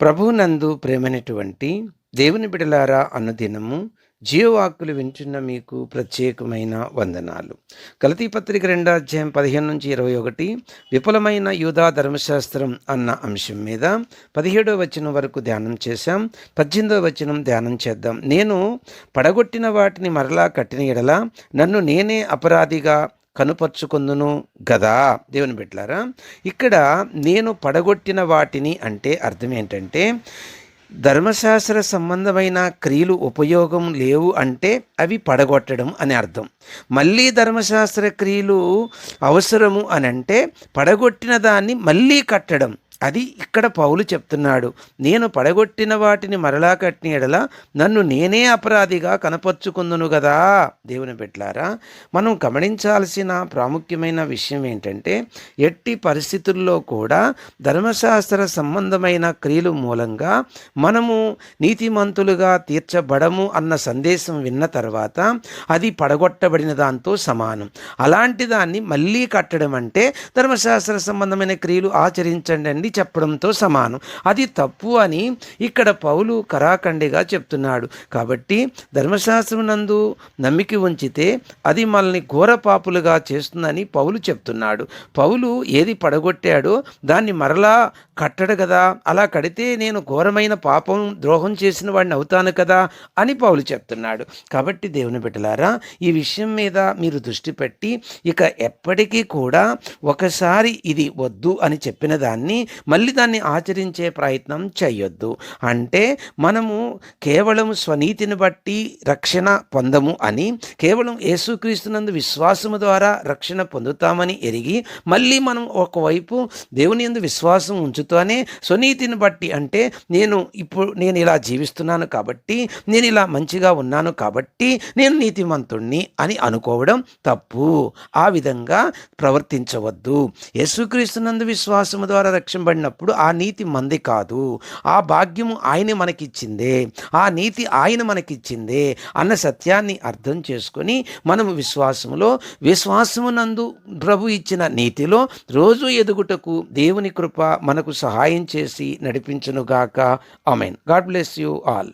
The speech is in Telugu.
ప్రభునందు ప్రేమైనటువంటి దేవుని బిడలారా అనుదినము జీవవాక్కులు వింటున్న మీకు ప్రత్యేకమైన వందనాలు. గలతీ పత్రిక రెండో అధ్యాయం పదిహేను నుంచి ఇరవై ఒకటి విపులమైన యూదా ధర్మశాస్త్రం అన్న అంశం మీద పదిహేడో వచనం వరకు ధ్యానం చేశాం. పద్దెనిమిదో వచనం ధ్యానం చేద్దాం. నేను పడగొట్టిన వాటిని మరలా కట్టిన ఎడల నన్ను నేనే అపరాధిగా కనుపరుచుకుందును గదా? దేవుని బిడ్డలారా ఇక్కడ నేను పడగొట్టిన వాటిని అంటే అర్థం ఏంటంటే ధర్మశాస్త్ర సంబంధమైన క్రియలు ఉపయోగం లేవు అంటే అవి పడగొట్టడం అని అర్థం. మళ్ళీ ధర్మశాస్త్ర క్రియలు అవసరము అని అంటే పడగొట్టిన దాన్ని మళ్ళీ కట్టడం. అది ఇక్కడ పౌలు చెప్తున్నాడు నేను పడగొట్టిన వాటిని మరలా కట్టిన ఎడల నన్ను నేనే అపరాధిగా కనపరుచుకుందును కదా దేవుని బిడ్లారా మనం గమనించాల్సిన ప్రాముఖ్యమైన విషయం ఏంటంటే ఎట్టి పరిస్థితుల్లో కూడా ధర్మశాస్త్ర సంబంధమైన క్రియలు మూలంగా మనము నీతిమంతులుగా తీర్చబడము అన్న సందేశం విన్న తర్వాత అది పడగొట్టబడిన దాంతో సమానం. అలాంటి దాన్ని మళ్ళీ కట్టడం అంటే ధర్మశాస్త్ర సంబంధమైన క్రియలు ఆచరించండి అండి చెప్పడంతో సమానం. అది తప్పు అని ఇక్కడ పౌలు కరాఖండిగా చెప్తున్నాడు. కాబట్టి ధర్మశాస్త్రం నందు నమ్మిక ఉంచితే అది మనల్ని ఘోర పాపులుగా చేస్తుందని పౌలు చెప్తున్నాడు. పౌలు ఏది పడగొట్టాడో దాన్ని మరలా కట్టడు కదా. అలా కడితే నేను ఘోరమైన పాపం ద్రోహం చేసిన వాడిని అవుతాను కదా అని పౌలు చెప్తున్నాడు. కాబట్టి దేవుని బిడ్డలారా ఈ విషయం మీద మీరు దృష్టి పెట్టి ఇక ఎప్పటికీ కూడా ఒకసారి ఇది వద్దు అని చెప్పిన దాన్ని మళ్ళీ దాన్ని ఆచరించే ప్రయత్నం చేయొద్దు. అంటే మనము కేవలం స్వనీతిని బట్టి రక్షణ పొందము అని కేవలం యేసుక్రీస్తునందు విశ్వాసము ద్వారా రక్షణ పొందుతామని ఎరిగి మళ్ళీ మనం ఒకవైపు దేవుని ఎందు విశ్వాసం ఉంచుతూనే స్వనీతిని బట్టి అంటే నేను ఇప్పుడు నేను ఇలా జీవిస్తున్నాను కాబట్టి నేను ఇలా మంచిగా ఉన్నాను కాబట్టి నేను నీతిమంతుణ్ణి అని అనుకోవడం తప్పు. ఆ విధంగా ప్రవర్తించవద్దు. యేసుక్రీస్తునందు విశ్వాసము ద్వారా రక్షణ రక్షింపబడినప్పుడు ఆ నీతి మంది కాదు. ఆ భాగ్యము ఆయన మనకిచ్చిందే. ఆ నీతి ఆయన మనకిచ్చిందే అన్న సత్యాన్ని అర్థం చేసుకొని మనము విశ్వాసములో విశ్వాసమునందు ప్రభు ఇచ్చిన నీతిలో రోజు ఎదుగుటకు దేవుని కృప మనకు సహాయం చేసి నడిపించునుగాక. Amen God bless you all.